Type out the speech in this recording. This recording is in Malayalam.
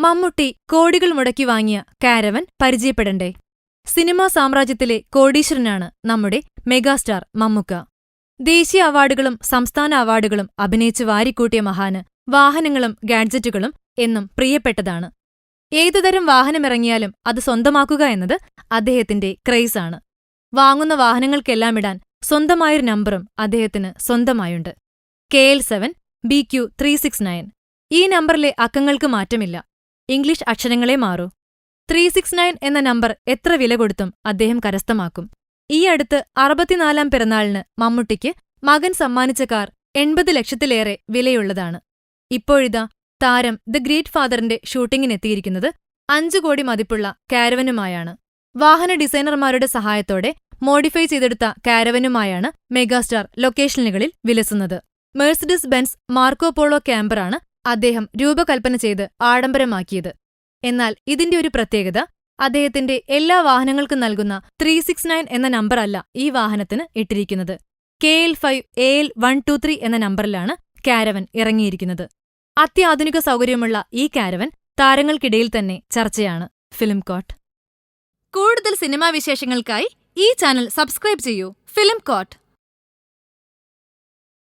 മമ്മൂട്ടി കോടികൾ മുടക്കി വാങ്ങിയ കാരവൻ പരിചയപ്പെടണ്ടേ? സിനിമാ സാമ്രാജ്യത്തിലെ കോടീശ്വരനാണ് നമ്മുടെ മെഗാസ്റ്റാർ മമ്മുക്ക. ദേശീയ അവാർഡുകളും സംസ്ഥാന അവാർഡുകളും അഭിനയിച്ച് വാരിക്കൂട്ടിയ മഹാന് വാഹനങ്ങളും ഗാഡ്ജറ്റുകളും എന്നും പ്രിയപ്പെട്ടതാണ്. ഏതുതരം വാഹനമിറങ്ങിയാലും അത് സ്വന്തമാക്കുക എന്നത് അദ്ദേഹത്തിന്റെ ക്രൈസാണ്. വാങ്ങുന്ന വാഹനങ്ങൾക്കെല്ലാം ഇടാൻ സ്വന്തമായൊരു നമ്പറും അദ്ദേഹത്തിന് സ്വന്തമായുണ്ട്. K L seven B Q three six nine ഈ നമ്പറിലെ അക്കങ്ങൾക്ക് മാറ്റമില്ല. ഇംഗ്ലീഷ് അക്ഷരങ്ങളെ മാറൂ. ത്രീ സിക്സ് നയൻ എന്ന നമ്പർ എത്ര വില കൊടുത്തും അദ്ദേഹം കരസ്ഥമാക്കും. ഈ അടുത്ത് അറുപത്തിനാലാം പിറന്നാളിന് മമ്മൂട്ടിക്ക് മകൻ സമ്മാനിച്ച കാർ എൺപത് ലക്ഷത്തിലേറെ വിലയുള്ളതാണ്. ഇപ്പോഴിതാ താരം ദ ഗ്രേറ്റ് ഫാദറിന്റെ ഷൂട്ടിങ്ങിനെത്തിയിരിക്കുന്നത് അഞ്ചു കോടി മതിപ്പുള്ള കാരവനുമായാണ്. വാഹന ഡിസൈനർമാരുടെ സഹായത്തോടെ മോഡിഫൈ ചെയ്തെടുത്ത കാരവനുമായാണ് മെഗാസ്റ്റാർ ലൊക്കേഷനുകളിൽ വിലസുന്നത്. മേഴ്സിഡസ് ബെൻസ് മാർക്കോ പോളോ ക്യാമ്പറാണ് അദ്ദേഹം രൂപകൽപ്പന ചെയ്ത് ആഡംബരമാക്കിയത്. എന്നാൽ ഇതിന്റെ ഒരു പ്രത്യേകത അദ്ദേഹത്തിന്റെ എല്ലാ വാഹനങ്ങൾക്കും നൽകുന്ന ത്രീ സിക്സ് നയൻ എന്ന നമ്പറല്ല ഈ വാഹനത്തിന് ഇട്ടിരിക്കുന്നത്. K L five A L one two three എന്ന നമ്പറിലാണ് കാരവൻ ഇറങ്ങിയിരിക്കുന്നത്. അത്യാധുനിക സൗകര്യമുള്ള ഈ കാരവൻ താരങ്ങൾക്കിടയിൽ തന്നെ ചർച്ചയാണ്. Film court. കൂടുതൽ സിനിമാ വിശേഷങ്ങൾക്കായി ഈ ചാനൽ സബ്സ്ക്രൈബ് ചെയ്യൂ. Film coat.